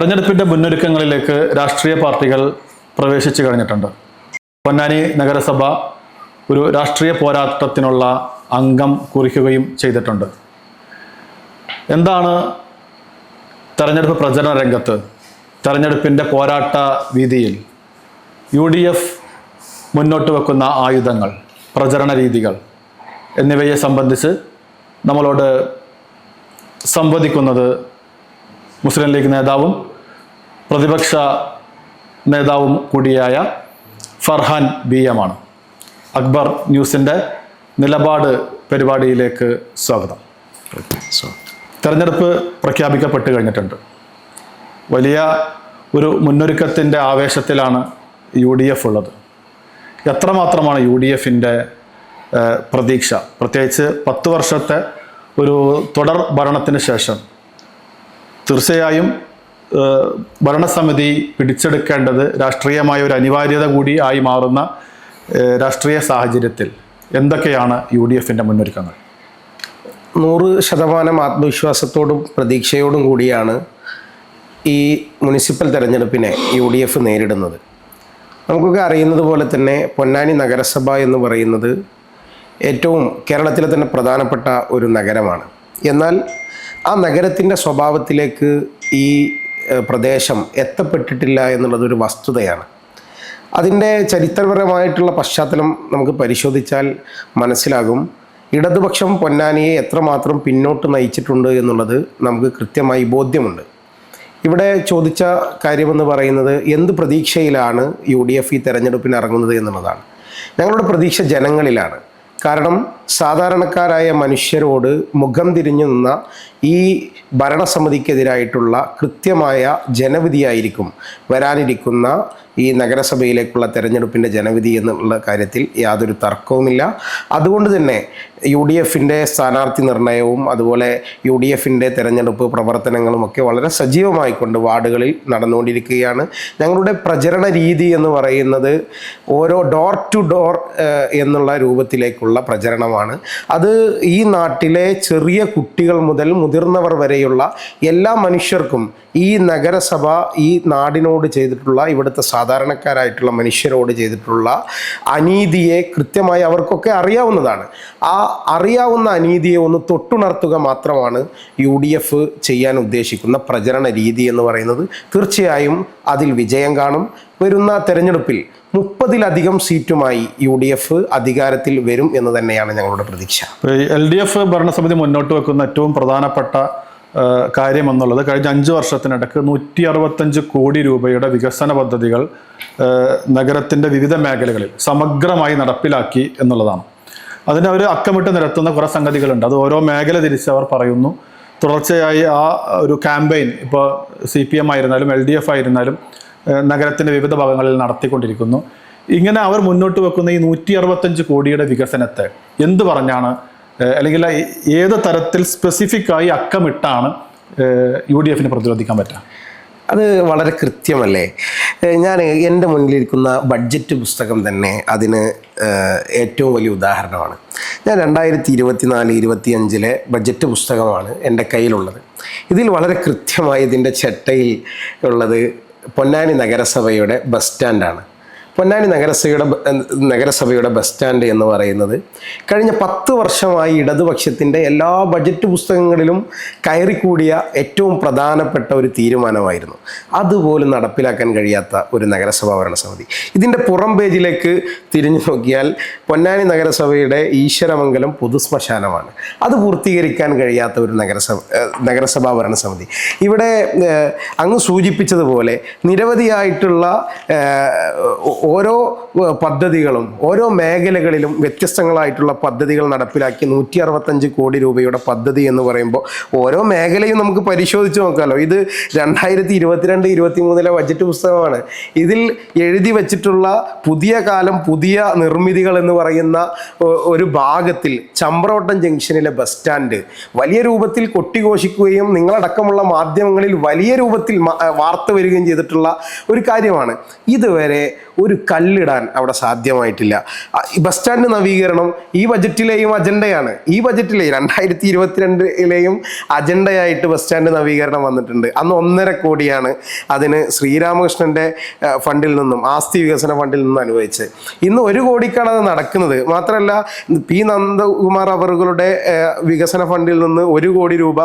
തെരഞ്ഞെടുപ്പിന്റെ മുന്നൊരുക്കങ്ങളിലേക്ക് രാഷ്ട്രീയ പാർട്ടികൾ പ്രവേശിച്ചു കഴിഞ്ഞിട്ടുണ്ട്. പൊന്നാനി നഗരസഭ ഒരു രാഷ്ട്രീയ പോരാട്ടത്തിനുള്ള അംഗം കുറിക്കുകയും ചെയ്തിട്ടുണ്ട്. എന്താണ് തെരഞ്ഞെടുപ്പ് പ്രചരണ രംഗത്ത് തെരഞ്ഞെടുപ്പിന്റെ പോരാട്ട വീതിയിൽ യു ഡി എഫ് മുന്നോട്ട് വെക്കുന്ന ആയുധങ്ങൾ പ്രചരണ രീതികൾ എന്നിവയെ സംബന്ധിച്ച് നമ്മളോട് സംവദിക്കുന്നത് മുസ്ലിം ലീഗ് നേതാവും പ്രതിപക്ഷ നേതാവും കൂടിയായ ഫർഹാൻ ബി എമാണ് അക്ബർ ന്യൂസിന്റെ നിലപാട് പരിപാടിയിലേക്ക് സ്വാഗതം. തെരഞ്ഞെടുപ്പ് പ്രഖ്യാപിക്കപ്പെട്ട് കഴിഞ്ഞിട്ടുണ്ട്. വലിയ ഒരു മുന്നൊരുക്കത്തിന്റെ ആവേശത്തിലാണ് യു ഡി എഫ് ഉള്ളത്. എത്രമാത്രമാണ് യു ഡി എഫിന്റെ പ്രതീക്ഷ? പ്രത്യേകിച്ച് പത്ത് വർഷത്തെ ഒരു തുടർ ഭരണത്തിന് ശേഷം തീർച്ചയായും ഭരണസമിതി പിടിച്ചെടുക്കേണ്ടത് രാഷ്ട്രീയമായ ഒരു അനിവാര്യത കൂടി ആയി മാറുന്ന രാഷ്ട്രീയ സാഹചര്യത്തിൽ എന്തൊക്കെയാണ് യു ഡി എഫിന്റെ മുന്നൊരുക്കങ്ങൾ? നൂറ് ശതമാനം ആത്മവിശ്വാസത്തോടും പ്രതീക്ഷയോടും കൂടിയാണ് ഈ മുനിസിപ്പൽ തെരഞ്ഞെടുപ്പിനെ യു ഡി എഫ് നേരിടുന്നത്. നമുക്കൊക്കെ അറിയുന്നത് പോലെ തന്നെ പൊന്നാനി നഗരസഭ എന്ന് പറയുന്നത് ഏറ്റവും കേരളത്തിലെ തന്നെ പ്രധാനപ്പെട്ട ഒരു നഗരമാണ്. എന്നാൽ ആ നഗരത്തിന്റെ സ്വഭാവത്തിലേക്ക് ഈ പ്രദേശം എത്തപ്പെട്ടിട്ടില്ല എന്നുള്ളതൊരു വസ്തുതയാണ്. അതിന്റെ ചരിത്രപരമായിട്ടുള്ള പശ്ചാത്തലം നമുക്ക് പരിശോധിച്ചാൽ മനസ്സിലാകും. ഇടതുപക്ഷം പൊന്നാനിയെ എത്രമാത്രം പിന്നോട്ട് നയിച്ചിട്ടുണ്ട് എന്നുള്ളത് നമുക്ക് കൃത്യമായി ബോധ്യമുണ്ട്. ഇവിടെ ചോദിച്ച കാര്യമെന്ന് പറയുന്നത് എന്ത് പ്രതീക്ഷയിലാണ് യു ഡി എഫ് ഈ തെരഞ്ഞെടുപ്പിന് ഇറങ്ങുന്നത് എന്നുള്ളതാണ്. ഞങ്ങളുടെ പ്രതീക്ഷ ജനങ്ങളിലാണ്. കാരണം സാധാരണക്കാരായ മനുഷ്യരോട് മുഖം തിരിഞ്ഞു നിന്ന ഈ ഭരണസമിതിക്കെതിരായിട്ടുള്ള കൃത്യമായ ജനവിധിയായിരിക്കും വരാനിരിക്കുന്ന ഈ നഗരസഭയിലേക്കുള്ള തെരഞ്ഞെടുപ്പിന്റെ ജനവിധി എന്നുള്ള കാര്യത്തിൽ യാതൊരു തർക്കവുമില്ല. അതുകൊണ്ട് തന്നെ യു ഡി എഫിന്റെ സ്ഥാനാർത്ഥി നിർണയവും അതുപോലെ യു ഡി എഫിന്റെ തെരഞ്ഞെടുപ്പ് പ്രവർത്തനങ്ങളും ഒക്കെ വളരെ സജീവമായിക്കൊണ്ട് വാർഡുകളിൽ നടന്നുകൊണ്ടിരിക്കുകയാണ്. ഞങ്ങളുടെ പ്രചരണ രീതി എന്ന് പറയുന്നത് ഓരോ ഡോർ ടു ഡോർ എന്നുള്ള രൂപത്തിലേക്കുള്ള പ്രചരണമാണ്. അത് ഈ നാട്ടിലെ ചെറിയ കുട്ടികൾ മുതൽ മുതിർന്നവർ വരെയുള്ള എല്ലാ മനുഷ്യർക്കും ഈ നഗരസഭ ഈ നാടിനോട് ചെയ്തിട്ടുള്ള ഇവിടുത്തെ സാധാരണക്കാരായിട്ടുള്ള മനുഷ്യരോട് ചെയ്തിട്ടുള്ള അനീതിയെ കൃത്യമായി അവർക്കൊക്കെ അറിയാവുന്നതാണ്. ആ അറിയാവുന്ന അനീതിയെ ഒന്ന് തൊട്ടുണർത്തുക മാത്രമാണ് യു ഡി എഫ് ചെയ്യാൻ ഉദ്ദേശിക്കുന്ന പ്രചരണ രീതി എന്ന് പറയുന്നത്. തീർച്ചയായും അതിൽ വിജയം കാണും. വരുന്ന തെരഞ്ഞെടുപ്പിൽ മുപ്പതിലധികം സീറ്റുമായി യു ഡി എഫ് അധികാരത്തിൽ വരും എന്ന് തന്നെയാണ് ഞങ്ങളുടെ പ്രതീക്ഷ. എൽ ഡി എഫ് ഭരണസമിതി മുന്നോട്ട് വെക്കുന്ന ഏറ്റവും പ്രധാനപ്പെട്ട കാര്യം എന്നുള്ളത് കഴിഞ്ഞ അഞ്ച് വർഷത്തിനിടക്ക് നൂറ്റി അറുപത്തഞ്ച് കോടി രൂപയുടെ വികസന പദ്ധതികൾ നഗരത്തിന്റെ വിവിധ മേഖലകളിൽ സമഗ്രമായി നടപ്പിലാക്കി എന്നുള്ളതാണ്. അതിന് അവർ അക്കമിട്ട് നിരത്തുന്ന കുറേ സംഗതികളുണ്ട്. അത് ഓരോ മേഖല തിരിച്ച് അവർ പറയുന്നു. തുടർച്ചയായി ആ ഒരു ക്യാമ്പയിൻ ഇപ്പോൾ സി പി എം ആയിരുന്നാലും എൽ ഡി എഫ് ആയിരുന്നാലും നഗരത്തിന്റെ വിവിധ ഭാഗങ്ങളിൽ നടത്തിക്കൊണ്ടിരിക്കുന്നു. ഇങ്ങനെ അവർ മുന്നോട്ട് വെക്കുന്ന ഈ നൂറ്റി അറുപത്തഞ്ച് കോടിയുടെ വികസനത്തെ എന്ത് പറഞ്ഞാണ്? അല്ലെങ്കിൽ ഏത് തരത്തിൽ സ്പെസിഫിക് ആയി അക്കമിട്ടാണ് യു ഡി എഫിന് പ്രതിരോധിക്കാൻ പറ്റുക? അത് വളരെ കൃത്യമല്ലേ? ഞാൻ എന്റെ മുന്നിലിരിക്കുന്ന ബഡ്ജറ്റ് പുസ്തകം തന്നെ അതിന് ഏറ്റവും വലിയ ഉദാഹരണമാണ്. ഞാൻ രണ്ടായിരത്തി ഇരുപത്തിനാല് ഇരുപത്തിയഞ്ചിലെ ബഡ്ജറ്റ് പുസ്തകമാണ് എന്റെ കയ്യിലുള്ളത്. ഇതിൽ വളരെ കൃത്യമായി ഇതിന്റെ ചട്ടയിൽ ഉള്ളത് പൊന്നാനി നഗരസഭയുടെ ബസ് സ്റ്റാൻഡാണ്. പൊന്നാനി നഗരസഭയുടെ നഗരസഭയുടെ ബസ് സ്റ്റാൻഡ് എന്ന് പറയുന്നത് കഴിഞ്ഞ പത്ത് വർഷമായി ഇടതുപക്ഷത്തിന്റെ എല്ലാ ബഡ്ജറ്റ് പുസ്തകങ്ങളിലും കയറിക്കൂടിയ ഏറ്റവും പ്രധാനപ്പെട്ട ഒരു തീരുമാനമായിരുന്നു. അതുപോലും നടപ്പിലാക്കാൻ കഴിയാത്ത ഒരു നഗരസഭാ ഭരണസമിതി. ഇതിന്റെ പുറം പേജിലേക്ക് തിരിഞ്ഞു നോക്കിയാൽ പൊന്നാനി നഗരസഭയുടെ ഈശ്വരമംഗലം പൊതുശ്മശാനമാണ്. അത് പൂർത്തീകരിക്കാൻ കഴിയാത്ത ഒരു നഗരസഭ നഗരസഭാ ഭരണസമിതി. ഇവിടെ അങ്ങ് സൂചിപ്പിച്ചതുപോലെ നിരവധിയായിട്ടുള്ള ഓരോ പദ്ധതികളും ഓരോ മേഖലകളിലും വ്യത്യസ്തങ്ങളായിട്ടുള്ള പദ്ധതികൾ നടപ്പിലാക്കി നൂറ്റി അറുപത്തഞ്ച് കോടി രൂപയുടെ പദ്ധതി എന്ന് പറയുമ്പോൾ ഓരോ മേഖലയും നമുക്ക് പരിശോധിച്ച് നോക്കാമല്ലോ ഇത് രണ്ടായിരത്തി ഇരുപത്തിരണ്ട് ഇരുപത്തി മൂന്നിലെ ബജറ്റ് പുസ്തകമാണ്. ഇതിൽ എഴുതി വച്ചിട്ടുള്ള പുതിയ കാലം പുതിയ നിർമ്മിതികൾ എന്ന് പറയുന്ന ഒരു ഭാഗത്തിൽ ചമ്പ്രോട്ടം ജംഗ്ഷനിലെ ബസ് സ്റ്റാൻഡ് വലിയ രൂപത്തിൽ കൊട്ടിഘോഷിക്കുകയും നിങ്ങളടക്കമുള്ള മാധ്യമങ്ങളിൽ വലിയ രൂപത്തിൽ വാർത്ത വരികയും ചെയ്തിട്ടുള്ള ഒരു കാര്യമാണ്. ഇതുവരെ ഒരു കല്ലിടാൻ അവിടെ സാധ്യമായിട്ടില്ല. ബസ് സ്റ്റാൻഡ് നവീകരണം ഈ ബജറ്റിലെയും അജണ്ടയാണ്. ഈ ബജറ്റിലെ രണ്ടായിരത്തി ഇരുപത്തിരണ്ടിലെയും അജണ്ടയായിട്ട് ബസ് സ്റ്റാൻഡ് നവീകരണം വന്നിട്ടുണ്ട്. അന്ന് ഒന്നര കോടിയാണ് അതിന് ശ്രീരാമകൃഷ്ണന്റെ ഫണ്ടിൽ നിന്നും ആസ്തി വികസന ഫണ്ടിൽ നിന്നും അനുവദിച്ചത്. ഇന്ന് ഒരു കോടിക്കാണ് അത് നടക്കുന്നത്. മാത്രമല്ല പി നന്ദകുമാർ അവറുകളുടെ വികസന ഫണ്ടിൽ നിന്ന് ഒരു കോടി രൂപ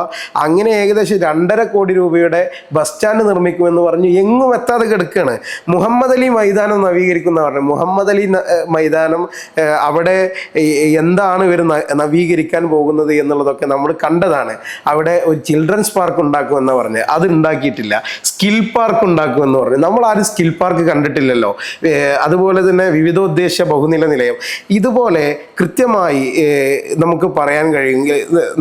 അങ്ങനെ ഏകദേശം രണ്ടര കോടി രൂപയുടെ ബസ് സ്റ്റാൻഡ് നിർമ്മിക്കുമെന്ന് പറഞ്ഞു. എങ്ങും എത്താതെ കിടക്കുകയാണ്. മുഹമ്മദ് അലി മൈതാനം നവീകരിക്കുന്ന പറഞ്ഞു മുഹമ്മദ് അലി മൈതാനം അവിടെ എന്താണ് ഇവർ നവീകരിക്കാൻ പോകുന്നത് എന്നുള്ളതൊക്കെ നമ്മൾ കണ്ടതാണ്. അവിടെ ഒരു ചിൽഡ്രൻസ് പാർക്ക് ഉണ്ടാക്കുമെന്ന് പറഞ്ഞ്. അത് ഉണ്ടാക്കിയിട്ടില്ല. സ്കിൽ പാർക്ക് ഉണ്ടാക്കുമെന്ന് പറഞ്ഞു. നമ്മൾ ആരും സ്കിൽ പാർക്ക് കണ്ടിട്ടില്ലല്ലോ. അതുപോലെ തന്നെ വിവിധോദ്ദേശ ബഹുനില നിലയം. ഇതുപോലെ കൃത്യമായി നമുക്ക് പറയാൻ കഴിയും.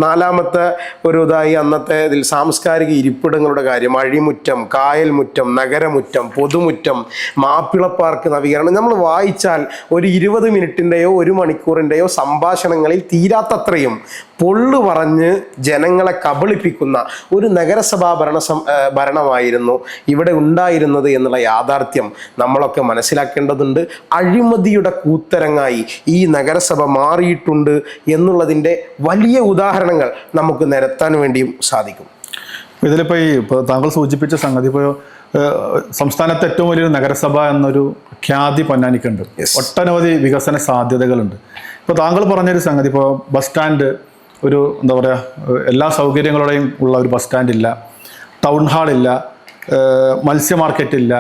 നാലാമത്തെ ഒരു ഇതായി അന്നത്തെ ഇതിൽ സാംസ്കാരിക ഇരിപ്പിടങ്ങളുടെ കാര്യം. അഴിമുറ്റം കായൽമുറ്റം നഗരമുറ്റം പൊതുമുറ്റം മാപ്പിള പാർക്ക് നവീകരണം. നമ്മൾ വായിച്ചാൽ ഒരു ഇരുപത് മിനിറ്റിന്റെയോ ഒരു മണിക്കൂറിന്റെയോ സംഭാഷണങ്ങളിൽ തീരാത്തത്രയും പൊള്ളു പറഞ്ഞ് ജനങ്ങളെ കബളിപ്പിക്കുന്ന ഒരു നഗരസഭാ ഭരണ ഭരണമായിരുന്നു ഇവിടെ ഉണ്ടായിരുന്നത് എന്നുള്ള യാഥാർത്ഥ്യം നമ്മളൊക്കെ മനസ്സിലാക്കേണ്ടതുണ്ട്. അഴിമതിയുടെ കൂത്തരങ്ങായി ഈ നഗരസഭ മാറിയിട്ടുണ്ട് എന്നുള്ളതിന്റെ വലിയ ഉദാഹരണങ്ങൾ നമുക്ക് നിരത്താൻ വേണ്ടിയും സാധിക്കും. ഇതിലിപ്പോൾ ഈ താങ്കൾ സൂചിപ്പിച്ച സംഗതി ഇപ്പോൾ സംസ്ഥാനത്തെ ഏറ്റവും വലിയൊരു നഗരസഭ എന്നൊരു ഖ്യാതി പൊന്നാനിക്കുണ്ട്. ഒട്ടനവധി വികസന സാധ്യതകളുണ്ട്. ഇപ്പോൾ താങ്കൾ പറഞ്ഞൊരു സംഗതി ഇപ്പോൾ ബസ് സ്റ്റാൻഡ് ഒരു എന്താ പറയുക എല്ലാ സൗകര്യങ്ങളോടെയും ഉള്ള ഒരു ബസ് സ്റ്റാൻഡ് ഇല്ല. ടൗൺ ഹാളില്ല മത്സ്യ മാർക്കറ്റ് ഇല്ല.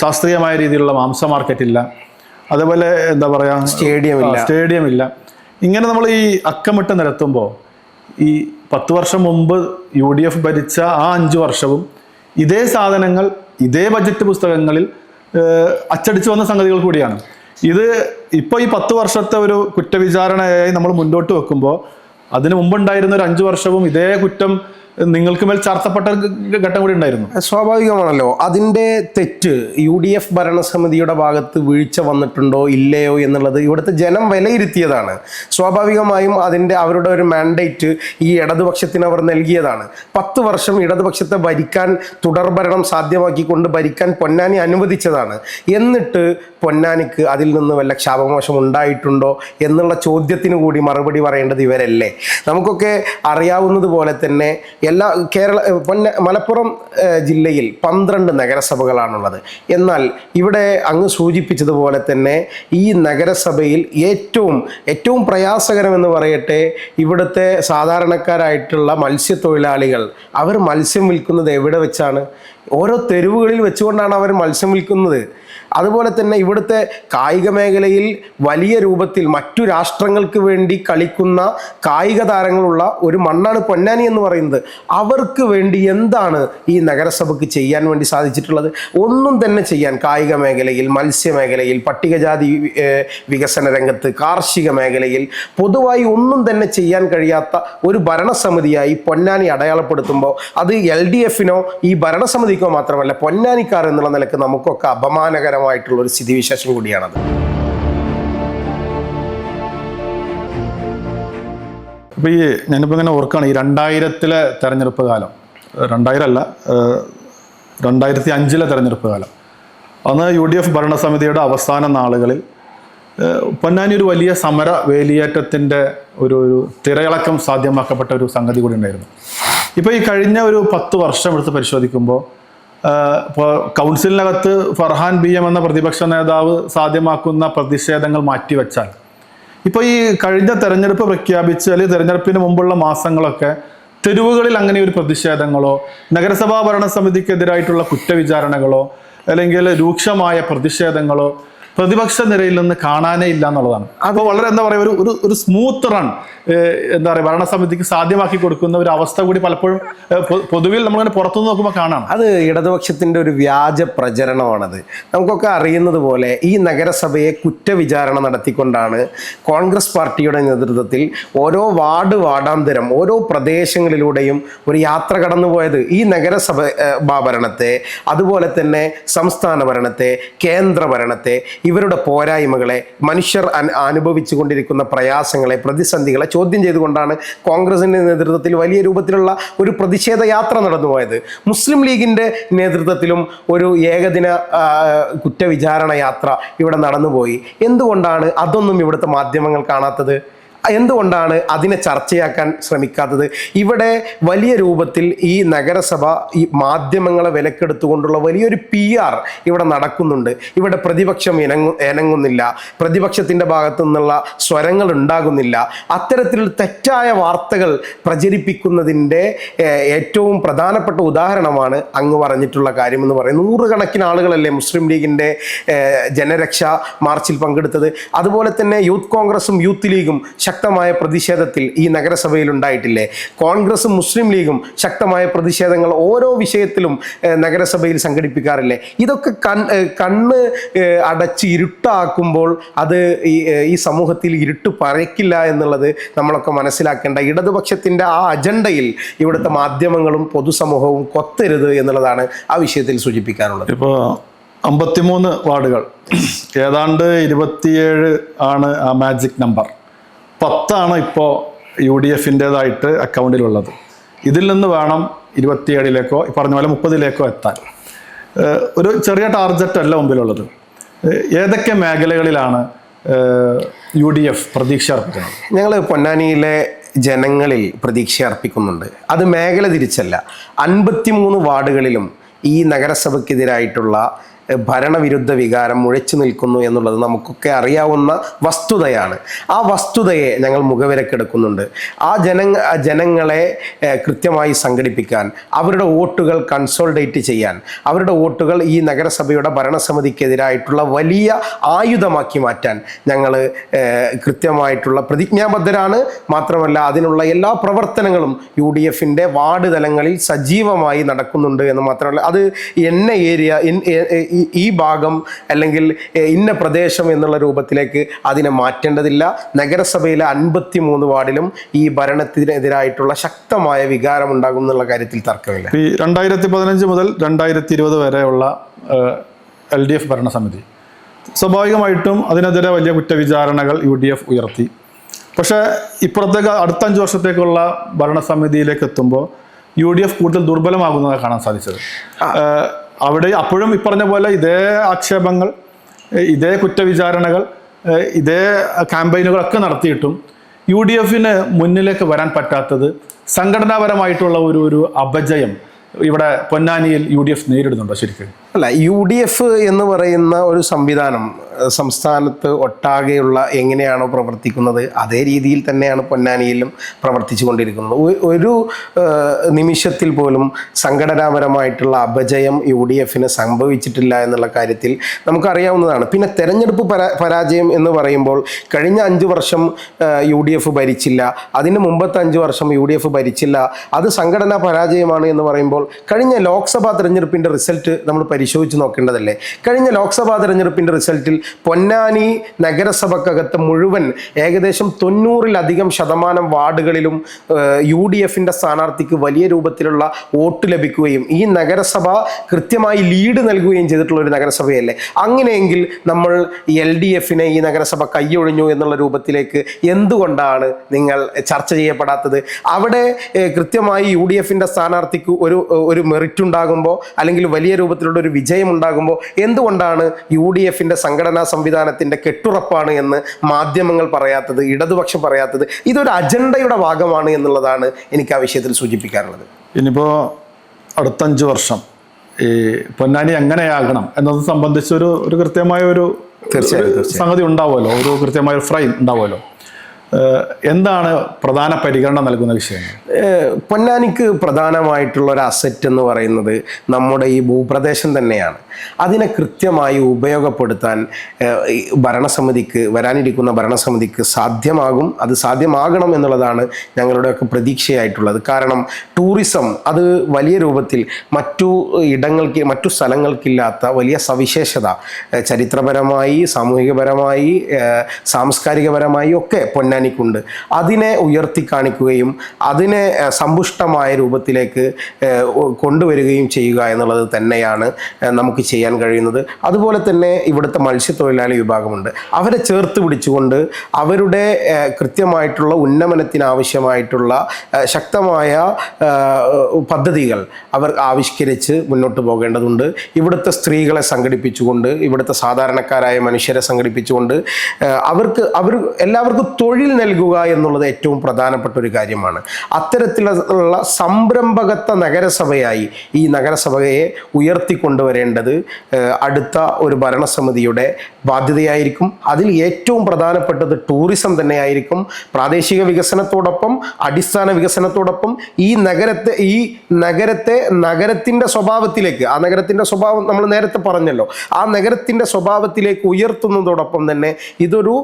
ശാസ്ത്രീയമായ രീതിയിലുള്ള മാംസ മാർക്കറ്റ് ഇല്ല. അതേപോലെ എന്താ പറയുക സ്റ്റേഡിയം ഇല്ല. സ്റ്റേഡിയം ഇല്ല. ഇങ്ങനെ നമ്മൾ ഈ അക്കമിട്ട് നിരത്തുമ്പോൾ ഈ പത്ത് വർഷം മുമ്പ് യു ഡി എഫ് ഭരിച്ച ആ അഞ്ച് വർഷവും ഇതേ സാധനങ്ങൾ ഇതേ ബജറ്റ് പുസ്തകങ്ങളിൽ അച്ചടിച്ചു വന്ന സംഗതികൾ കൂടിയാണ്. ഇത് ഇപ്പോൾ ഈ പത്ത് വർഷത്തെ ഒരു കുറ്റവിചാരണയായി നമ്മൾ മുന്നോട്ട് വെക്കുമ്പോൾ അതിന് മുമ്പുണ്ടായിരുന്ന ഒരു അഞ്ചു വർഷവും ഇതേ കുറ്റം നിങ്ങൾക്ക് മേൽ ചാർത്തപ്പെട്ട ഘട്ടം കൂടി ഉണ്ടായിരുന്നു. സ്വാഭാവികമാണല്ലോ. അതിന്റെ തെറ്റ് യു ഡി എഫ് ഭരണസമിതിയുടെ ഭാഗത്ത് വീഴ്ച വന്നിട്ടുണ്ടോ ഇല്ലയോ എന്നുള്ളത് ഇവിടുത്തെ ജനം വിലയിരുത്തിയതാണ്. സ്വാഭാവികമായും അതിന്റെ അവരുടെ ഒരു മാൻഡേറ്റ് ഈ ഇടതുപക്ഷത്തിന് അവർ നൽകിയതാണ്. പത്ത് വർഷം ഇടതുപക്ഷത്തെ ഭരിക്കാൻ തുടർഭരണം സാധ്യമാക്കിക്കൊണ്ട് ഭരിക്കാൻ പൊന്നാനി അനുവദിച്ചതാണ്. എന്നിട്ട് പൊന്നാനിക്ക് അതിൽ നിന്ന് വല്ല ക്ഷാപമോശം ഉണ്ടായിട്ടുണ്ടോ എന്നുള്ള ചോദ്യത്തിന് കൂടി മറുപടി പറയേണ്ടത് ഇവരല്ലേ? നമുക്കൊക്കെ അറിയാവുന്നത് പോലെ തന്നെ എല്ലാ കേരള മലപ്പുറം ജില്ലയിൽ പന്ത്രണ്ട് നഗരസഭകളാണുള്ളത്. എന്നാൽ ഇവിടെ അങ്ങ് സൂചിപ്പിച്ചതുപോലെ തന്നെ ഈ നഗരസഭയിൽ ഏറ്റവും ഏറ്റവും പ്രയാസകരമെന്ന് പറയട്ടെ ഇവിടുത്തെ സാധാരണക്കാരായിട്ടുള്ള മത്സ്യത്തൊഴിലാളികൾ അവർ മത്സ്യം വിൽക്കുന്നത് എവിടെ വെച്ചാണ്? ഓരോ തെരുവുകളിൽ വെച്ചുകൊണ്ടാണ് അവർ മത്സ്യം വിൽക്കുന്നത്. അതുപോലെ തന്നെ ഇവിടുത്തെ കായിക മേഖലയിൽ വലിയ രൂപത്തിൽ മറ്റു രാഷ്ട്രങ്ങൾക്ക് വേണ്ടി കളിക്കുന്ന കായിക താരങ്ങളുള്ള ഒരു മണ്ണാണ് പൊന്നാനി എന്ന് പറയുന്നത് അവർക്ക് വേണ്ടി എന്താണ് ഈ നഗരസഭയ്ക്ക് ചെയ്യാൻ വേണ്ടി സാധിച്ചിട്ടുള്ളത്? ഒന്നും തന്നെ ചെയ്യാൻ കായിക മേഖലയിൽ മത്സ്യ മേഖലയിൽ പട്ടികജാതി വികസന രംഗത്ത് കാർഷിക മേഖലയിൽ പൊതുവായി ഒന്നും തന്നെ ചെയ്യാൻ കഴിയാത്ത ഒരു ഭരണസമിതിയായി പൊന്നാനി അടയാളപ്പെടുത്തുമ്പോൾ അത് എൽ ഡി എഫിനോ ഈ ഭരണസമിതിക്കോ മാത്രമല്ല പൊന്നാനിക്കാർ എന്നുള്ള നിലയ്ക്ക് നമുക്കൊക്കെ അപമാനകരമായിട്ടുള്ള ഒരു സ്ഥിതിവിശേഷം കൂടിയാണത്. അപ്പോൾ ഈ ഞാനിപ്പോൾ ഇങ്ങനെ ഓർക്കുകയാണ് ഈ രണ്ടായിരത്തിലെ തെരഞ്ഞെടുപ്പ് കാലം രണ്ടായിരം അല്ല രണ്ടായിരത്തി അഞ്ചിലെ തെരഞ്ഞെടുപ്പ് കാലം. അന്ന് യു ഡി എഫ് ഭരണസമിതിയുടെ അവസാന നാളുകളിൽ പൊന്നാനി ഒരു വലിയ സമര വേലിയേറ്റത്തിന്റെ ഒരു ഒരു തിരയിളക്കം സാധ്യമാക്കപ്പെട്ട ഒരു സംഗതി കൂടി ഉണ്ടായിരുന്നു. ഇപ്പോൾ ഈ കഴിഞ്ഞ ഒരു പത്ത് വർഷം എടുത്ത് പരിശോധിക്കുമ്പോൾ ഇപ്പോൾ കൗൺസിലിനകത്ത് ഫർഹാൻ ബി എം എന്ന പ്രതിപക്ഷ നേതാവ് സാധ്യമാക്കുന്ന പ്രതിഷേധങ്ങൾ മാറ്റിവെച്ചാൽ ഇപ്പോൾ ഈ കഴിഞ്ഞ തെരഞ്ഞെടുപ്പ് പ്രഖ്യാപിച്ച് അല്ലെങ്കിൽ തെരഞ്ഞെടുപ്പിന് മുമ്പുള്ള മാസങ്ങളൊക്കെ തെരുവുകളിൽ അങ്ങനെ ഒരു പ്രതിഷേധങ്ങളോ നഗരസഭാ ഭരണസമിതിക്കെതിരായിട്ടുള്ള കുറ്റവിചാരണകളോ അല്ലെങ്കിൽ രൂക്ഷമായ പ്രതിഷേധങ്ങളോ പ്രതിപക്ഷ നിരയിൽ നിന്ന് കാണാനേ ഇല്ല എന്നുള്ളതാണ്. അപ്പോൾ വളരെ എന്താ പറയുക ഒരു ഒരു ഒരു സ്മൂത്ത് റൺ എന്താ പറയുക ഭരണസമിതിക്ക് സാധ്യമാക്കി കൊടുക്കുന്ന ഒരു അവസ്ഥ കൂടി പലപ്പോഴും പൊതുവിൽ നമ്മളിങ്ങനെ പുറത്തുനിന്ന് നോക്കുമ്പോൾ കാണാം. അത് ഇടതുപക്ഷത്തിന്റെ ഒരു വ്യാജ പ്രചരണമാണത്. നമുക്കൊക്കെ അറിയുന്നത് പോലെ ഈ നഗരസഭയെ കുറ്റവിചാരണ നടത്തിക്കൊണ്ടാണ് കോൺഗ്രസ് പാർട്ടിയുടെ നേതൃത്വത്തിൽ ഓരോ വാർഡ് വാർഡാന്തരം ഓരോ പ്രദേശങ്ങളിലൂടെയും ഒരു യാത്ര കടന്നുപോയത് ഈ നഗരസഭ ഭരണത്തെ അതുപോലെ തന്നെ സംസ്ഥാന ഭരണത്തെ കേന്ദ്ര ഭരണത്തെ ഇവരുടെ പോരായ്മകളെ മനുഷ്യർ അനുഭവിച്ചു കൊണ്ടിരിക്കുന്ന പ്രയാസങ്ങളെ പ്രതിസന്ധികളെ ചോദ്യം ചെയ്തുകൊണ്ടാണ് കോൺഗ്രസിന്റെ നേതൃത്വത്തിൽ വലിയ രൂപത്തിലുള്ള ഒരു പ്രതിഷേധ യാത്ര നടന്നുപോയത്. മുസ്ലിം ലീഗിന്റെ നേതൃത്വത്തിലും ഒരു ഏകദിന കുറ്റവിചാരണ യാത്ര ഇവിടെ നടന്നുപോയി. എന്തുകൊണ്ടാണ് അതൊന്നും ഇവിടുത്തെ മാധ്യമങ്ങൾ കാണാത്തത്? എന്തുകൊണ്ടാണ് അതിനെ ചർച്ചയാക്കാൻ ശ്രമിക്കാത്തത്? ഇവിടെ വലിയ രൂപത്തിൽ ഈ നഗരസഭ ഈ മാധ്യമങ്ങളെ വിലക്കെടുത്തുകൊണ്ടുള്ള വലിയൊരു പി ആർ ഇവിടെ നടക്കുന്നുണ്ട്. ഇവിടെ പ്രതിപക്ഷം ഇനങ്ങു ഇനങ്ങുന്നില്ല. പ്രതിപക്ഷത്തിന്റെ ഭാഗത്തു നിന്നുള്ള സ്വരങ്ങൾ ഉണ്ടാകുന്നില്ല. അത്തരത്തിൽ തെറ്റായ വാർത്തകൾ പ്രചരിപ്പിക്കുന്നതിന്റെ ഏറ്റവും പ്രധാനപ്പെട്ട ഉദാഹരണമാണ് അങ്ങ് പറഞ്ഞിട്ടുള്ള കാര്യമെന്ന് പറയുന്നത്. നൂറുകണക്കിന് ആളുകളല്ലേ മുസ്ലിം ലീഗിന്റെ ജനരക്ഷ മാർച്ചിൽ പങ്കെടുത്തത്. അതുപോലെ തന്നെ യൂത്ത് കോൺഗ്രസും യൂത്ത് ലീഗും ശക്തമായ പ്രതിഷേധത്തിൽ ഈ നഗരസഭയിൽ ഉണ്ടായിട്ടില്ലേ? കോൺഗ്രസും മുസ്ലിം ലീഗും ശക്തമായ പ്രതിഷേധങ്ങൾ ഓരോ വിഷയത്തിലും നഗരസഭയിൽ സംഘടിപ്പിക്കാറില്ലേ? ഇതൊക്കെ കണ്ണ് അടച്ച് ഇരുട്ടാക്കുമ്പോൾ അത് ഈ സമൂഹത്തിൽ ഇരുട്ട് പറയ്ക്കില്ല എന്നുള്ളത് നമ്മളൊക്കെ മനസ്സിലാക്കേണ്ട ഇടതുപക്ഷത്തിന്റെ ആ അജണ്ടയിൽ ഇവിടുത്തെ മാധ്യമങ്ങളും പൊതുസമൂഹവും കൊത്തരുത് എന്നുള്ളതാണ് ആ വിഷയത്തിൽ സൂചിപ്പിക്കാനുള്ളത്. ഇപ്പോൾ അമ്പത്തിമൂന്ന് വാർഡുകൾ. ഏതാണ്ട് ഇരുപത്തിയേഴ് ആണ് ആ മാജിക് നമ്പർ. പത്താണ് ഇപ്പോൾ യു ഡി എഫിന്റേതായിട്ട് അക്കൗണ്ടിലുള്ളത്. ഇതിൽ നിന്ന് വേണം ഇരുപത്തിയേഴിലേക്കോ പറഞ്ഞ പോലെ മുപ്പതിലേക്കോ എത്താൻ. ഒരു ചെറിയ ടാർഗറ്റ് അല്ല മുമ്പിലുള്ളത്. ഏതൊക്കെ മേഖലകളിലാണ് യു ഡി എഫ് പ്രതീക്ഷ അർപ്പിക്കുന്നത്? ഞങ്ങൾ പൊന്നാനിയിലെ ജനങ്ങളിൽ പ്രതീക്ഷ അർപ്പിക്കുന്നുണ്ട്. അത് മേഖല തിരിച്ചല്ല. അൻപത്തിമൂന്ന് വാർഡുകളിലും ഈ നഗരസഭയ്ക്കെതിരായിട്ടുള്ള ഭരണവിരുദ്ധ വികാരം മുഴച്ചു നിൽക്കുന്നു എന്നുള്ളത് നമുക്കൊക്കെ അറിയാവുന്ന വസ്തുതയാണ്. ആ വസ്തുതയെ ഞങ്ങൾ മുഖവിലക്കെടുക്കുന്നുണ്ട് ആ ജന ജനങ്ങളെ കൃത്യമായി സംഘടിപ്പിക്കാൻ അവരുടെ വോട്ടുകൾ കൺസോൾഡേറ്റ് ചെയ്യാൻ അവരുടെ വോട്ടുകൾ ഈ നഗരസഭയുടെ ഭരണസമിതിക്കെതിരായിട്ടുള്ള വലിയ ആയുധമാക്കി മാറ്റാൻ ഞങ്ങൾ കൃത്യമായിട്ടുള്ള പ്രതിജ്ഞാബദ്ധരാണ്. മാത്രമല്ല അതിനുള്ള എല്ലാ പ്രവർത്തനങ്ങളും യു ഡി എഫിന്റെ വാർഡ് തലങ്ങളിൽ സജീവമായി നടക്കുന്നുണ്ട് എന്ന് മാത്രമല്ല അത് എന്നെ ഏരിയ ഈ- ഈ ഭാഗം അല്ലെങ്കിൽ ഇന്ന പ്രദേശം എന്നുള്ള രൂപത്തിലേക്ക് അതിനെ മാറ്റേണ്ടതില്ല. നഗരസഭയിലെ അൻപത്തി മൂന്ന് വാർഡിലും ഈ ഭരണത്തിനെതിരായിട്ടുള്ള ശക്തമായ വികാരം ഉണ്ടാകും എന്നുള്ള കാര്യത്തിൽ തർക്കമില്ല. ഈ രണ്ടായിരത്തി പതിനഞ്ച് മുതൽ രണ്ടായിരത്തി ഇരുപത് വരെയുള്ള എൽ ഡി എഫ് ഭരണസമിതി. സ്വാഭാവികമായിട്ടും അതിനെതിരെ വലിയ കുറ്റവിചാരണകൾ യു ഡി എഫ് ഉയർത്തി. പക്ഷേ ഇപ്പുറത്തേക്ക് അടുത്ത അഞ്ച് വർഷത്തേക്കുള്ള ഭരണസമിതിയിലേക്ക് എത്തുമ്പോൾ യു ഡി എഫ് കൂടുതൽ ദുർബലമാകുന്നതായി കാണാൻ സാധിച്ചത്. അവിടെ അപ്പോഴും ഇപ്പറഞ്ഞ പോലെ ഇതേ ആക്ഷേപങ്ങൾ ഇതേ കുറ്റവിചാരണകൾ ഇതേ ക്യാമ്പയിനുകളൊക്കെ നടത്തിയിട്ടും യു ഡി എഫിന് മുന്നിലേക്ക് വരാൻ പറ്റാത്തത് സംഘടനാപരമായിട്ടുള്ള ഒരു ഒരു അപജയം ഇവിടെ പൊന്നാനിയിൽ യു ഡി എഫ് നേരിടുന്നുണ്ടോ ശരിക്കും? അല്ല യു ഡി എഫ് എന്ന് പറയുന്ന ഒരു സംവിധാനം സംസ്ഥാനത്ത് ഒട്ടാകെയുള്ള എങ്ങനെയാണോ പ്രവർത്തിക്കുന്നത് അതേ രീതിയിൽ തന്നെയാണ് പൊന്നാനിയിലും പ്രവർത്തിച്ചു കൊണ്ടിരിക്കുന്നത്. ഒരു നിമിഷത്തിൽ പോലും സംഘടനാപരമായിട്ടുള്ള അപജയം യു ഡി എഫിന് സംഭവിച്ചിട്ടില്ല എന്നുള്ള കാര്യത്തിൽ നമുക്കറിയാവുന്നതാണ്. പിന്നെ തെരഞ്ഞെടുപ്പ് പരാ പരാജയം എന്ന് പറയുമ്പോൾ കഴിഞ്ഞ അഞ്ച് വർഷം യു ഡി എഫ് ഭരിച്ചില്ല അതിന് മുമ്പത്തെ അഞ്ച് വർഷം യു ഡി എഫ് ഭരിച്ചില്ല അത് സംഘടനാ പരാജയമാണ് എന്ന് പറയുമ്പോൾ കഴിഞ്ഞ ലോക്സഭാ തെരഞ്ഞെടുപ്പിന്റെ റിസൾട്ട് നമ്മൾ പരിശോധിച്ച് നോക്കേണ്ടതല്ലേ? കഴിഞ്ഞ ലോക്സഭാ തെരഞ്ഞെടുപ്പിന്റെ റിസൾട്ടിൽ പൊന്നാനി നഗരസഭക്കകത്ത് മുഴുവൻ ഏകദേശം തൊണ്ണൂറിലധികം ശതമാനം വാർഡുകളിലും യു ഡി എഫിന്റെ സ്ഥാനാർത്ഥിക്ക് വലിയ രൂപത്തിലുള്ള വോട്ട് ലഭിക്കുകയും ഈ നഗരസഭ കൃത്യമായി ലീഡ് നൽകുകയും ചെയ്തിട്ടുള്ള ഒരു നഗരസഭയല്ലേ? അങ്ങനെയെങ്കിൽ നമ്മൾ എൽ ഡി എഫിനെ ഈ നഗരസഭ കൈയൊഴിഞ്ഞു എന്നുള്ള രൂപത്തിലേക്ക് എന്തുകൊണ്ടാണ് നിങ്ങൾ ചർച്ച ചെയ്യപ്പെടാത്തത്? അവിടെ കൃത്യമായി യു ഡി എഫിന്റെ സ്ഥാനാർത്ഥിക്ക് ഒരു ഒരു മെറിറ്റ് ഉണ്ടാകുമ്പോൾ അല്ലെങ്കിൽ വലിയ രൂപത്തിലുള്ള ഒരു വിജയം ഉണ്ടാകുമ്പോൾ എന്തുകൊണ്ടാണ് യു ഡി എഫിന്റെ സംഘടനാ സംവിധാനത്തിന്റെ കെട്ടുറപ്പാണ് എന്ന് മാധ്യമങ്ങൾ പറയാത്തത് ഇടതുപക്ഷം പറയാത്തത്? ഇതൊരു അജണ്ടയുടെ ഭാഗമാണ് എന്നുള്ളതാണ് എനിക്ക് ആ വിഷയത്തിൽ സൂചിപ്പിക്കാറുള്ളത് ഇനിയിപ്പോൾ അടുത്തഞ്ച് വർഷം ഈ പൊന്നാനി എങ്ങനെയാകണം എന്നത് സംബന്ധിച്ച് ഒരു ഒരു കൃത്യമായ ഒരു തീർച്ചയായും, ഒരു സംഗതി ഉണ്ടാവുമല്ലോ. ഒരു കൃത്യമായ ഒരു ഫ്രെയിം ഉണ്ടാവുമല്ലോ. എന്താണ് പ്രധാന പരിഗണന നൽകുന്ന വിഷയം? പൊന്നാനിക്ക് പ്രധാനമായിട്ടുള്ള ഒരു അസറ്റ് എന്ന് പറയുന്നത് നമ്മുടെ ഈ ഭൂപ്രദേശം തന്നെയാണ്. അതിനെ കൃത്യമായി ഉപയോഗപ്പെടുത്താൻ ഭരണസമിതിക്ക് വരാനിരിക്കുന്ന ഭരണസമിതിക്ക് സാധ്യമാകും. അത് സാധ്യമാകണം എന്നുള്ളതാണ് ഞങ്ങളുടെയൊക്കെ പ്രതീക്ഷയായിട്ടുള്ളത്. കാരണം ടൂറിസം അത് വലിയ രൂപത്തിൽ മറ്റു ഇടങ്ങൾക്ക് മറ്റു സ്ഥലങ്ങൾക്കില്ലാത്ത വലിയ സവിശേഷത. ചരിത്രപരമായി സാമൂഹികപരമായി സാംസ്കാരികപരമായി ഒക്കെ പൊന്നാനിക്കുണ്ട്. അതിനെ ഉയർത്തി കാണിക്കുകയും അതിനെ സമ്പുഷ്ടമായ രൂപത്തിലേക്ക് കൊണ്ടുവരികയും ചെയ്യുക എന്നുള്ളത് തന്നെയാണ് നമുക്ക് ചെയ്യാൻ കഴിയുന്നത്. അതുപോലെ തന്നെ ഇവിടുത്തെ മത്സ്യത്തൊഴിലാളി വിഭാഗമുണ്ട്. അവരെ ചേർത്ത് പിടിച്ചുകൊണ്ട് അവരുടെ കൃത്യമായിട്ടുള്ള ഉന്നമനത്തിന് ആവശ്യമായിട്ടുള്ള ശക്തമായ പദ്ധതികൾ അവർ ആവിഷ്കരിച്ച് മുന്നോട്ട് പോകേണ്ടതുണ്ട്. ഇവിടുത്തെ സ്ത്രീകളെ സംഘടിപ്പിച്ചുകൊണ്ട് ഇവിടുത്തെ സാധാരണക്കാരായ മനുഷ്യരെ സംഘടിപ്പിച്ചുകൊണ്ട് അവർക്ക് അവർ എല്ലാവർക്കും തൊഴിൽ നൽകുക എന്നുള്ളത് ഏറ്റവും പ്രധാനപ്പെട്ട ഒരു കാര്യമാണ്. അത്തരത്തിലുള്ള സംരംഭകത്വ നഗരസഭയായി ഈ നഗരസഭയെ ഉയർത്തിക്കൊണ്ടുവരേണ്ടത് അടുത്ത ഒരു ഭരണസമിതിയുടെ ബാധ്യതയായിരിക്കും. അതിൽ ഏറ്റവും പ്രധാനപ്പെട്ടത് ടൂറിസം തന്നെയായിരിക്കും. പ്രാദേശിക വികസനത്തോടൊപ്പം അടിസ്ഥാന വികസനത്തോടൊപ്പം ഈ നഗരത്തെ ഈ നഗരത്തെ നഗരത്തിന്റെ സ്വഭാവത്തിലേക്ക് ആ നഗരത്തിന്റെ സ്വഭാവം നമ്മൾ നേരത്തെ പറഞ്ഞല്ലോ ആ നഗരത്തിന്റെ സ്വഭാവത്തിലേക്ക് ഉയർത്തുന്നതോടൊപ്പം തന്നെ ഇതൊരു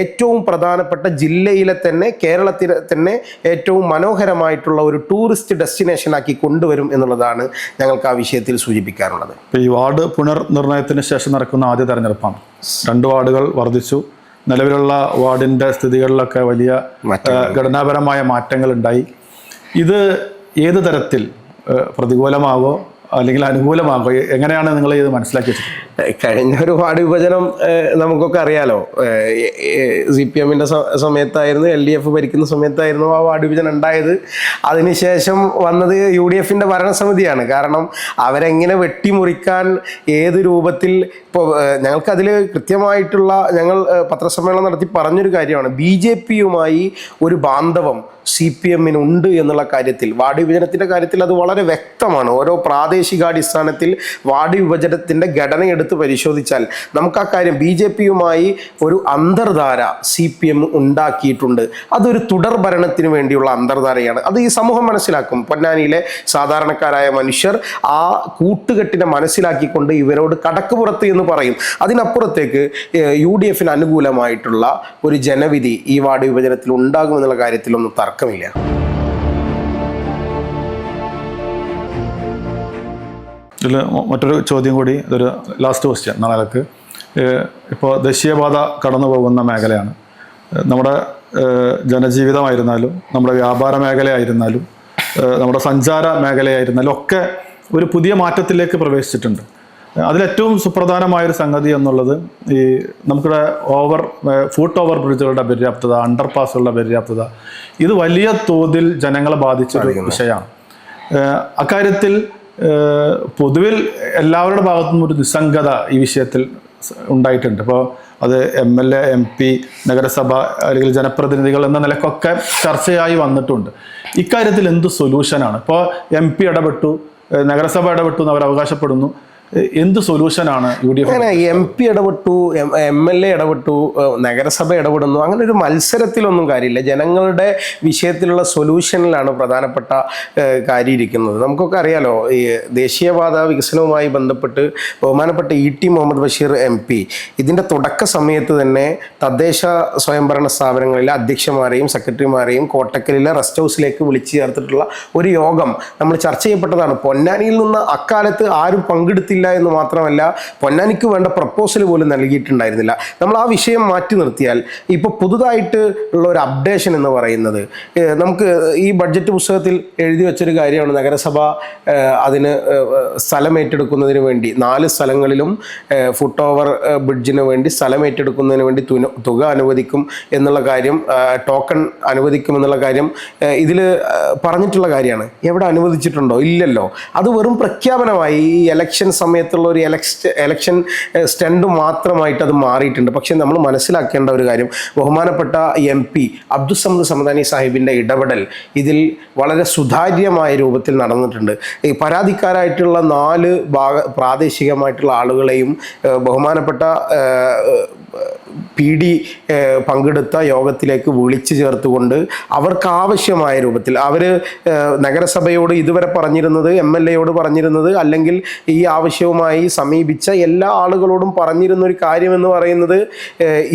ഏറ്റവും പ്രധാനപ്പെട്ട ജില്ലയിലെ തന്നെ കേരളത്തിലെ തന്നെ ഏറ്റവും മനോഹരമായിട്ടുള്ള ഒരു ടൂറിസ്റ്റ് ഡെസ്റ്റിനേഷനാക്കി കൊണ്ടുവരും എന്നുള്ളതാണ് ഞങ്ങൾക്ക് ആ വിഷയത്തിൽ സൂചിപ്പിക്കാറുള്ളത് വാർഡ് പുനർനിർണയത്തിന് ശേഷം നടക്കുന്ന ആദ്യ തെരഞ്ഞെടുപ്പാണ്. രണ്ട് വാർഡുകൾ വർദ്ധിച്ചു. നിലവിലുള്ള വാർഡിന്റെ സ്ഥിതികളിലൊക്കെ വലിയ. ഘടനാപരമായ മാറ്റങ്ങൾ ഉണ്ടായി. ഇത് ഏത് തരത്തിൽ പ്രതികൂലമാകോ അല്ലെങ്കിൽ അനുകൂലമാകോ എങ്ങനെയാണ് നിങ്ങൾ ഇത് മനസ്സിലാക്കി വെച്ചിട്ടുള്ളത് കഴിഞ്ഞ ഒരു വാർഡ് വിഭജനം നമുക്കൊക്കെ അറിയാലോ. സി പി എമ്മിന്റെ സമയത്തായിരുന്നു എൽ ഡി എഫ് ഭരിക്കുന്ന സമയത്തായിരുന്നു ആ വാർഡ് വിഭജനം ഉണ്ടായത്. അതിനുശേഷം വന്നത് യു ഡി എഫിന്റെ ഭരണസമിതിയാണ്. കാരണം അവരെങ്ങനെ വെട്ടിമുറിക്കാൻ ഏത് രൂപത്തിൽ ഇപ്പോൾ ഞങ്ങൾക്കതിൽ കൃത്യമായിട്ടുള്ള ഞങ്ങൾ പത്രസമ്മേളനം നടത്തി പറഞ്ഞൊരു കാര്യമാണ്. ബി ജെ പിയുമായി ഒരു ബാന്ധവം സി പി എമ്മിന് ഉണ്ട് എന്നുള്ള കാര്യത്തിൽ വാർഡ് വിഭജനത്തിന്റെ കാര്യത്തിൽ അത് വളരെ വ്യക്തമാണ്. ഓരോ പ്രാദേശികാടിസ്ഥാനത്തിൽ വാർഡ് വിഭജനത്തിന്റെ ഘടന എടുത്ത് പരിശോധിച്ചാൽ നമുക്ക് ആ കാര്യം ബി ജെ പിയുമായി ഒരു അന്തർധാര സി പി എം ഉണ്ടാക്കിയിട്ടുണ്ട്. അതൊരു തുടർ ഭരണത്തിന് വേണ്ടിയുള്ള അന്തർധാരയാണ്. അത് ഈ സമൂഹം മനസ്സിലാക്കും. പൊന്നാനിയിലെ സാധാരണക്കാരായ മനുഷ്യർ ആ കൂട്ടുകെട്ടിനെ മനസ്സിലാക്കിക്കൊണ്ട് ഇവരോട് കടക്കുപുറത്ത് എന്ന് പറയും. അതിനപ്പുറത്തേക്ക് യു ഡി എഫിന് അനുകൂലമായിട്ടുള്ള ഒരു ജനവിധി ഈ വാർഡ് വിഭജനത്തിൽ ഉണ്ടാകുമെന്നുള്ള കാര്യത്തിലൊന്നും തർക്കമില്ല. ഇതിൽ മറ്റൊരു ചോദ്യം കൂടി ഇതൊരു ലാസ്റ്റ് ക്വസ്റ്റ്യൻ നിലയ്ക്ക് ഇപ്പോൾ ദേശീയപാത കടന്നു പോകുന്ന മേഖലയാണ് നമ്മുടെ ജനജീവിതമായിരുന്നാലും നമ്മുടെ വ്യാപാര മേഖലയായിരുന്നാലും നമ്മുടെ സഞ്ചാര മേഖലയായിരുന്നാലും ഒക്കെ ഒരു പുതിയ മാറ്റത്തിലേക്ക് പ്രവേശിച്ചിട്ടുണ്ട്. അതിലേറ്റവും സുപ്രധാനമായൊരു സംഗതി എന്നുള്ളത് ഈ നമുക്കിവിടെ ഓവർ ഫൂട്ട് ഓവർ ബ്രിഡ്ജുകളുടെ പര്യാപ്തത അണ്ടർ പാസുകളുടെ അപര്യാപ്തത ഇത് വലിയ തോതിൽ ജനങ്ങളെ ബാധിച്ചൊരു വിഷയമാണ്. അക്കാര്യത്തിൽ പൊതുവിൽ എല്ലാവരുടെ ഭാഗത്തു നിന്നും ഒരു നിസ്സംഗത ഈ വിഷയത്തിൽ ഉണ്ടായിട്ടുണ്ട്. അപ്പോൾ അത് M L A M P നഗരസഭ അല്ലെങ്കിൽ ജനപ്രതിനിധികൾ എന്ന നിലക്കൊക്കെ ചർച്ചയായി വന്നിട്ടുണ്ട്. ഇക്കാര്യത്തിൽ എന്ത് സൊല്യൂഷനാണ് ഇപ്പോൾ എം പി ഇടപെട്ടു നഗരസഭ ഇടപെട്ടു എന്ന് അവർ അവകാശപ്പെടുന്നു. എന്ത് സൊല്യൂഷനാണ് യു ഡി എഫ് അങ്ങനെ എം പി ഇടപെട്ടു എം എൽ എ ഇടപെട്ടു നഗരസഭ ഇടപെടുന്നു അങ്ങനെ ഒരു മത്സരത്തിലൊന്നും കാര്യമില്ല. ജനങ്ങളുടെ വിഷയത്തിലുള്ള സൊല്യൂഷനിലാണ് പ്രധാനപ്പെട്ട കാര്യം ഇരിക്കുന്നത് നമുക്കൊക്കെ അറിയാലോ ഈ ദേശീയപാത വികസനവുമായി ബന്ധപ്പെട്ട് ബഹുമാനപ്പെട്ട E T Muhammad Basheer M P ഇതിന്റെ തുടക്ക സമയത്ത് തന്നെ തദ്ദേശ സ്വയംഭരണ സ്ഥാപനങ്ങളിലെ അധ്യക്ഷന്മാരെയും സെക്രട്ടറിമാരെയും കോട്ടക്കലിലെ റെസ്റ്റ് ഹൗസിലേക്ക് വിളിച്ചു ചേർത്തിട്ടുള്ള ഒരു യോഗം നമ്മൾ ചർച്ച ചെയ്യപ്പെട്ടതാണ്. പൊന്നാനിയിൽ നിന്ന് അക്കാലത്ത് ആരും പങ്കെടുത്തില്ല എന്ന് മാത്രമല്ല പൊന്നാനിക്ക് വേണ്ട പ്രപ്പോസൽ പോലും നൽകിയിട്ടുണ്ടായിരുന്നില്ല. നമ്മൾ ആ വിഷയം മാറ്റി നിർത്തിയാൽ ഇപ്പോൾ പുതുതായിട്ട് ഉള്ള ഒരു അപ്ഡേഷൻ എന്ന് പറയുന്നത് നമുക്ക് ഈ ബഡ്ജറ്റ് പുസ്തകത്തിൽ എഴുതി വെച്ചൊരു കാര്യമാണ്. നഗരസഭ അതിന് സ്ഥലം ഏറ്റെടുക്കുന്നതിന് വേണ്ടി നാല് സ്ഥലങ്ങളിലും ഫുട് ഓവർ ബ്രിഡ്ജിന് വേണ്ടി സ്ഥലം ഏറ്റെടുക്കുന്നതിന് വേണ്ടി തുക അനുവദിക്കും എന്നുള്ള കാര്യം ടോക്കൺ അനുവദിക്കും എന്നുള്ള കാര്യം ഇതിൽ പറഞ്ഞിട്ടുള്ള കാര്യമാണ്. എവിടെ അനുവദിച്ചിട്ടുണ്ടോ? ഇല്ലല്ലോ. അത് വെറും പ്രഖ്യാപനമായി ഈ എലക്ഷൻ സമയത്തുള്ള ഒരു എലക്ഷൻ എലക്ഷൻ സ്റ്റണ്ട് മാത്രമായിട്ട് അത് മാറിയിട്ടുണ്ട്. പക്ഷേ നമ്മൾ മനസ്സിലാക്കേണ്ട ഒരു കാര്യം ബഹുമാനപ്പെട്ട എം പി അബ്ദുസമദ് സമദാനി സാഹിബിന്റെ ഇടപെടൽ ഇതിൽ വളരെ സുതാര്യമായ രൂപത്തിൽ നടന്നിട്ടുണ്ട്. ഈ പരാതിക്കാരായിട്ടുള്ള നാല് ഭാഗ പ്രാദേശികമായിട്ടുള്ള ആളുകളെയും ബഹുമാനപ്പെട്ട പി ഡി പങ്കെടുത്ത യോഗത്തിലേക്ക് വിളിച്ചു ചേർത്തുകൊണ്ട് അവർക്ക് ആവശ്യമായ രൂപത്തിൽ അവർ നഗരസഭയോട് ഇതുവരെ പറഞ്ഞിരുന്നത് എം എൽ എയോട് പറഞ്ഞിരുന്നത് അല്ലെങ്കിൽ ഈ ആവശ്യവുമായി സമീപിച്ച എല്ലാ ആളുകളോടും പറഞ്ഞിരുന്ന ഒരു കാര്യമെന്ന് പറയുന്നത്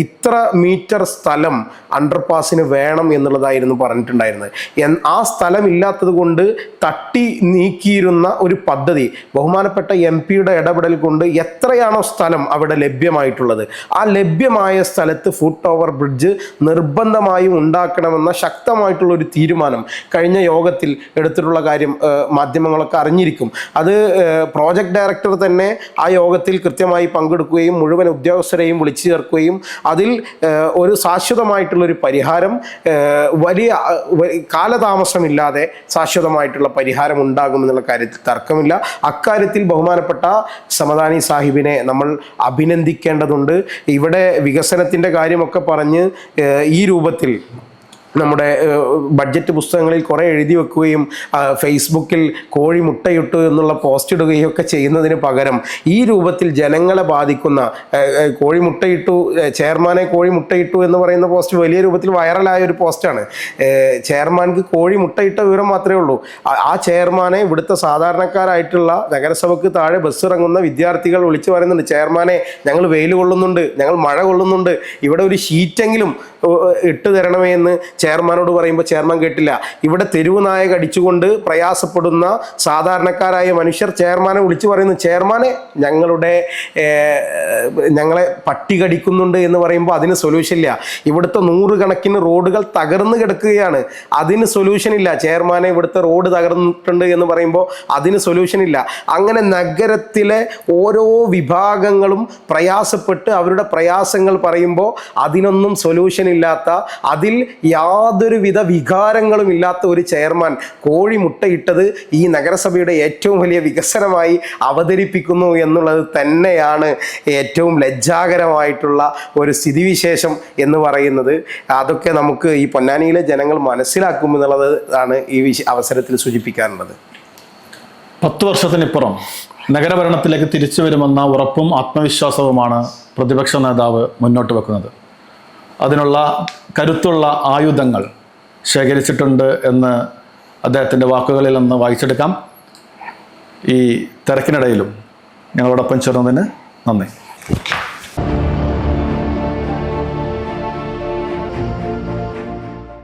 ഇത്ര മീറ്റർ സ്ഥലം അണ്ടർപാസിന് വേണം എന്നുള്ളതായിരുന്നു പറഞ്ഞിട്ടുണ്ടായിരുന്നത്. ആ സ്ഥലം ഇല്ലാത്തത് കൊണ്ട് തട്ടി നീക്കിയിരുന്ന ഒരു പദ്ധതി ബഹുമാനപ്പെട്ട എം പിയുടെ ഇടപെടൽ കൊണ്ട് എത്രയാണോ സ്ഥലം അവിടെ ലഭ്യമായിട്ടുള്ളത്. ആ ലഭ്യമായ കൃത്യമായ സ്ഥലത്ത് ഫുട് ഓവർ ബ്രിഡ്ജ് നിർബന്ധമായും ഉണ്ടാക്കണമെന്ന ശക്തമായിട്ടുള്ള ഒരു തീരുമാനം കഴിഞ്ഞ യോഗത്തിൽ എടുത്തിട്ടുള്ള കാര്യം മാധ്യമങ്ങളൊക്കെ അറിഞ്ഞിരിക്കും. അത് പ്രോജക്റ്റ് ഡയറക്ടർ തന്നെ ആ യോഗത്തിൽ കൃത്യമായി പങ്കെടുക്കുകയും മുഴുവൻ ഉദ്യോഗസ്ഥരെയും വിളിച്ചു ചേർക്കുകയും അതിൽ ഒരു ശാശ്വതമായിട്ടുള്ളൊരു പരിഹാരം വലിയ കാലതാമസമില്ലാതെ ശാശ്വതമായിട്ടുള്ള പരിഹാരം ഉണ്ടാകുമെന്നുള്ള കാര്യത്തിൽ തർക്കമില്ല. അക്കാര്യത്തിൽ ബഹുമാനപ്പെട്ട സമദാനി സാഹിബിനെ നമ്മൾ അഭിനന്ദിക്കേണ്ടതുണ്ട്. ഇവിടെ വികസനത്തിന്റെ കാര്യമൊക്കെ പറഞ്ഞ് ഈ രൂപത്തിൽ നമ്മുടെ ബഡ്ജറ്റ് പുസ്തകങ്ങളിൽ കുറേ എഴുതി വെക്കുകയും ഫേസ്ബുക്കിൽ കോഴി മുട്ടയിട്ടു എന്നുള്ള പോസ്റ്റ് ഇടുകയും ഒക്കെ ചെയ്യുന്നതിന് പകരം ഈ രൂപത്തിൽ ജനങ്ങളെ ബാധിക്കുന്ന കോഴി മുട്ടയിട്ടു ചെയർമാനെ കോഴി മുട്ടയിട്ടു എന്ന് പറയുന്ന പോസ്റ്റ് വലിയ രൂപത്തിൽ വൈറലായ ഒരു പോസ്റ്റാണ്. ചെയർമാൻക്ക് കോഴി മുട്ടയിട്ട വിവരം മാത്രമേ ഉള്ളൂ. ആ- ചെയർമാനെ ഇവിടുത്തെ സാധാരണക്കാരായിട്ടുള്ള നഗരസഭയ്ക്ക് താഴെ ബസ് ഇറങ്ങുന്ന വിദ്യാർത്ഥികൾ വിളിച്ചു പറയുന്നുണ്ട് ചെയർമാനെ ഞങ്ങൾ വെയിൽ കൊള്ളുന്നുണ്ട് ഞങ്ങൾ മഴ കൊള്ളുന്നുണ്ട് ഇവിടെ ഒരു ഷീറ്റെങ്കിലും ഇട്ട് തരണമേ എന്ന്. ചെയർമാനോട് പറയുമ്പോൾ ചെയർമാൻ കേട്ടില്ല. ഇവിടെ തെരുവ് നായക അടിച്ചുകൊണ്ട് പ്രയാസപ്പെടുന്ന സാധാരണക്കാരായ മനുഷ്യർ ചെയർമാനെ വിളിച്ചു പറയുന്നു ചെയർമാനെ ഞങ്ങളുടെ ഞങ്ങളെ പട്ടി കടിക്കുന്നുണ്ട് എന്ന് പറയുമ്പോൾ അതിന് സൊല്യൂഷൻ ഇല്ല. ഇവിടുത്തെ നൂറുകണക്കിന് റോഡുകൾ തകർന്നു കിടക്കുകയാണ്. അതിന് സൊല്യൂഷൻ ഇല്ല. ചെയർമാനെ ഇവിടുത്തെ റോഡ് തകർന്നിട്ടുണ്ട് എന്ന് പറയുമ്പോൾ അതിന് സൊല്യൂഷൻ ഇല്ല. അങ്ങനെ നഗരത്തിലെ ഓരോ വിഭാഗങ്ങളും പ്രയാസപ്പെട്ട് അവരുടെ പ്രയാസങ്ങൾ പറയുമ്പോൾ അതിനൊന്നും സൊല്യൂഷൻ ഇല്ലാത്ത അതിൽ യാതൊരുവിധ വികാരങ്ങളും ഇല്ലാത്ത ഒരു ചെയർമാൻ കോഴി മുട്ടയിട്ടത് ഈ നഗരസഭയുടെ ഏറ്റവും വലിയ വികസനമായി അവതരിപ്പിക്കുന്നു എന്നുള്ളത് തന്നെയാണ് ഏറ്റവും ലജ്ജാകരമായിട്ടുള്ള ഒരു സ്ഥിതിവിശേഷം എന്ന് പറയുന്നത്. അതൊക്കെ നമുക്ക് ഈ പൊന്നാനിയിലെ ജനങ്ങൾ മനസ്സിലാക്കും എന്നുള്ളത് ആണ് ഈ അവസരത്തിൽ സൂചിപ്പിക്കാനുള്ളത്. പത്ത് വർഷത്തിനിപ്പുറം നഗരഭരണത്തിലേക്ക് തിരിച്ചു വരുമെന്ന ഉറപ്പും ആത്മവിശ്വാസവുമാണ് പ്രതിപക്ഷ നേതാവ് മുന്നോട്ട് വെക്കുന്നത്. അതിനുള്ള കരുത്തുള്ള ആയുധങ്ങൾ ശേഖരിച്ചിട്ടുണ്ട് എന്ന് അദ്ദേഹത്തിന്റെ വാക്കുകളിൽ നിന്ന് വായിച്ചെടുക്കാം. ഈ തിരക്കിനിടയിലും ഞങ്ങളോടൊപ്പം ചേർന്നതിന് നന്ദി.